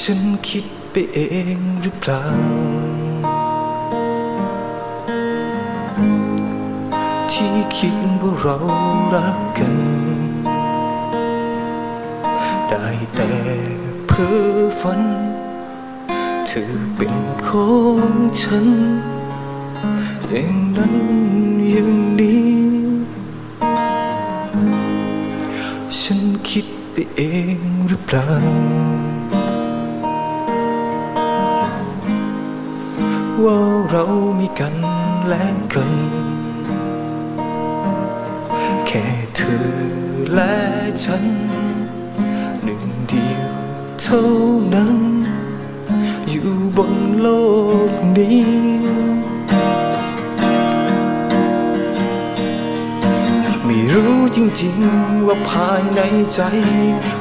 ฉันคิดไปเองหรือเปล่า ที่คิดว่าเรารักกัน ได้แต่เพ้อฝัน เธอเป็นของฉัน อย่างนั้นอย่างนี้ ฉันคิดไปเองหรือเปล่า ว่าเรามีกันและกัน แค่เธอและฉัน หนึ่งเดียวเท่านั้น อยู่บนโลกนี้ไม่รู้จริงๆว่าภายในใจ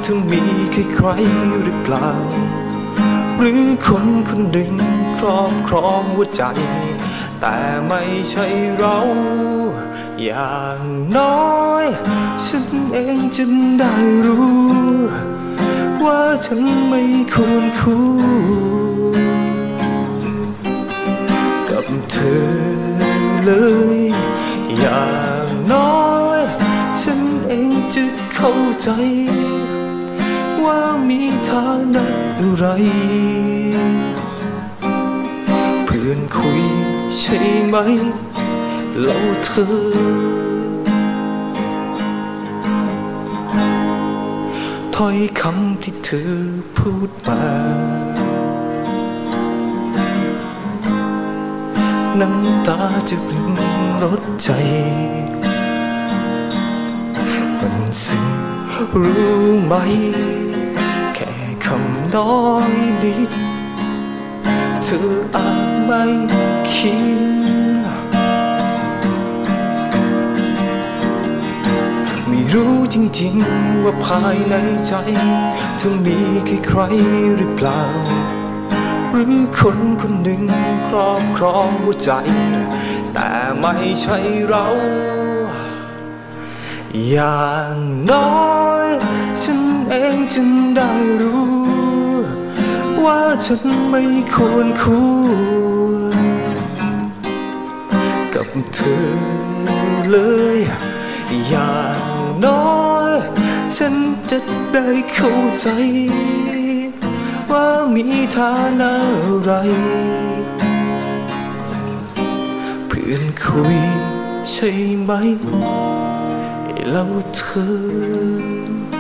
เธอมีใครใครหรือเปล่า หรือคนคนหนึ่ง ครอบครองหัวใจ แต่ไม่ใช่เรา อย่างน้อย ฉันเองจะได้รู้ ว่าฉันไม่ควรคู่กับเธอเลย อย่างน้อย ฉันเองจะเข้าใจ ว่ามีฐางนะอะไร คุยใช่ไหมแล้วเธอ ถ้อยคำที่เธอพูดมา น้ำตาจะรินรดใจ มันซึ้งรู้ไหม แค่คำน้อยนิดเธออาจ ไม่คิดไม่รู้จริงๆ ว่าภายในใจเธอมีใครใครหรือเปล่า หรือคนคนหนึ่งครอบครองหัวใจ แต่ไม่ใช่เรา อย่างน้อย ฉันเองจึงได้รู้ ว่าฉันไม่ควรคู่กับเธอเลย อย่างน้อย ฉันจะได้เข้าใจ ว่ามีฐานะอะไร เพื่อนคุยใช่ไหมแล้วเธอ